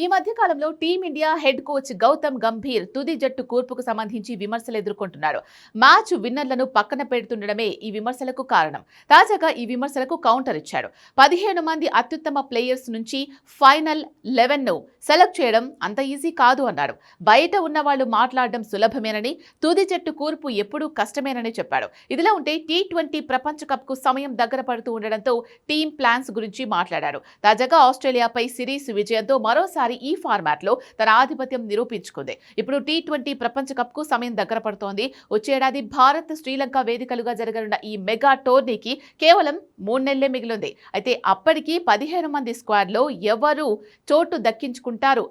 ఈ మధ్య కాలంలో team India head coach Gautam Gambhir తుది జట్టు కూర్పుకు సంబంధించి విమర్శలు ఎదుర్కొంటున్నాడు మ్యాచ్ విన్నర్లను పక్కన పెడుతుండడమే ఈ విమర్శలకు కారణం. తాజాగా ఈ విమర్శలకు కౌంటర్ ఇచ్చాడు పదిహేను మంది అత్యుత్తమ ప్లేయర్స్ నుంచి ఫైనల్ లెవెన్ను సెలెక్ట్ చేయడం అంత ఈజీ కాదు అన్నాడు. బయట ఉన్న వాళ్ళు మాట్లాడడం సులభమేనని తుది జట్టు కూర్పు ఎప్పుడూ కష్టమేనని చెప్పాడు. ఇదిలా ఉంటే టీ ట్వంటీ ప్రపంచ కప్కు సమయం దగ్గర పడుతూ ఉండడంతో టీమ్ ప్లాన్స్ గురించి మాట్లాడాడు. తాజాగా ఆస్ట్రేలియాపై సిరీస్ విజయంతో మరోసారి ఈ ఫార్మాట్లో తన ఆధిపత్యం నిరూపించుకుంది. ఇప్పుడు టీ ట్వంటీ ప్రపంచ కప్కు సమయం దగ్గర పడుతోంది. వచ్చేడాది భారత్ శ్రీలంక వేదికలుగా జరగనున్న ఈ మెగా టోర్నీకి కేవలం మూడు నెలలే మిగిలింది. అయితే అప్పటికి పదిహేను మంది స్క్వాడ్లో ఎవరు చోటు దక్కించుకుంటారు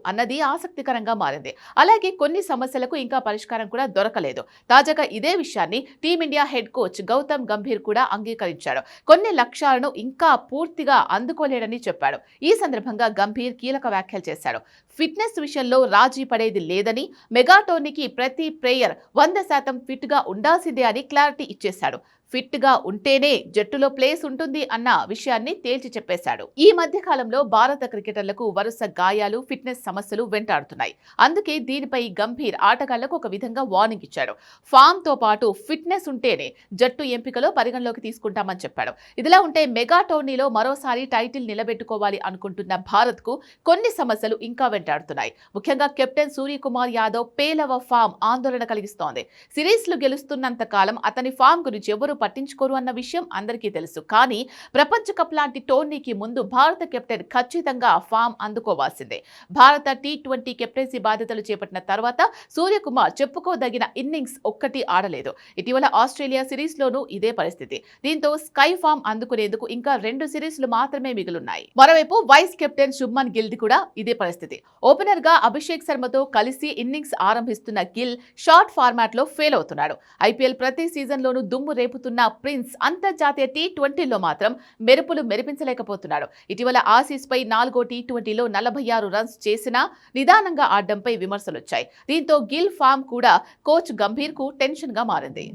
అన్నది ఆసక్తికరంగా మారింది. అలాగే కొన్ని సమస్యలకు ఇంకా పరిష్కారం కూడా దొరకలేదు. తాజాగా ఇదే విషయాన్ని team India head coach Gautam Gambhir కూడా అంగీకరించాడు. కొన్ని లక్ష్యాలను ఇంకా పూర్తిగా అందుకోలేడని చెప్పాడు. ఈ సందర్భంగా గంభీర్ కీలక వ్యాఖ్యలు చేశాడు. ఫిట్నెస్ విషయంలో రాజీ పడేది లేదని మెగాటోనికి ప్రతి ప్లేయర్ వంద శాతం ఫిట్గా ఉండాల్సిందే అని క్లారిటీ ఇచ్చేశాడు. ఫిట్గా ఉంటేనే జట్టులో ప్లేస్ ఉంటుంది అన్న విషయాన్ని తేల్చి చెప్పేశాడు. ఈ మధ్య కాలంలో భారత క్రికెటర్లకు వరుస గాయాలు ఫిట్నెస్ సమస్యలు వెంటాడుతున్నాయి. అందుకే దీనిపై గంభీర్ ఆటగాళ్ళకు ఒక విధంగా వార్నింగ్ ఇచ్చాడు. ఫామ్తో పాటు ఫిట్నెస్ ఉంటేనే జట్టు ఎంపికలో పరిగణలోకి తీసుకుంటామని చెప్పాడు. ఇదిలా ఉంటే మెగా టోర్నీలో మరోసారి టైటిల్ నిలబెట్టుకోవాలి అనుకుంటున్న భారత్కు కొన్ని సమస్యలు ఇంకా వెంటాడుతున్నాయి. ముఖ్యంగా కెప్టెన్ సూర్యకుమార్ యాదవ్ పేలవ ఫామ్ ఆందోళన కలిగిస్తోంది. సిరీస్లు గెలుస్తున్నంత కాలం అతని ఫామ్ గురించి ఎవరు పట్టించుకోరు అన్న విషయం అందరికీ తెలుసు. కానీ ప్రపంచ కప్ లాంటి టోర్నీకి ముందు భారత కెప్టెన్ ఖచ్చితంగా ఫామ్ అందుకోవాల్సిందే. భారత టీ ట్వంటీ కెప్టెన్సీ బాధ్యతలు చేపట్టిన తర్వాత సూర్యకుమార్ చెప్పుకోదగిన ఇన్నింగ్స్ ఒక్కటి ఆడలేదు. ఇటీవల ఆస్ట్రేలియా సిరీస్ లోనూ ఇదే పరిస్థితి. దీంతో స్కై ఫామ్ అందుకునేందుకు ఇంకా రెండు సిరీస్లు మాత్రమే మిగులున్నాయి. మరోవైపు వైస్ కెప్టెన్ శుభ్మన్ గిల్ కూడా ఇదే పరిస్థితి. ఓపెనర్గా అభిషేక్ శర్మతో కలిసి ఇన్నింగ్స్ ఆరంభిస్తున్న గిల్ షార్ట్ ఫార్మాట్లో ఫెయిల్ అవుతున్నాడు. ఐపీఎల్ ప్రతి సీజన్ లోనూ దుమ్ము రేపుతున్న ప్రిన్స్ అంతర్జాతీయ టీ ట్వంటీలో మాత్రం మెరుపులు మెరిపించలేకపోతున్నాడు. ఇటీవల ఆసీస్ పై నాలుగో టీ ట్వంటీలో నలభై ఆరు రన్స్ చేసినా నిదానంగా ఆడడంపై విమర్శలొచ్చాయి. దీంతో గిల్ ఫామ్ కూడా కోచ్ గంభీర్కు టెన్షన్గా మారింది.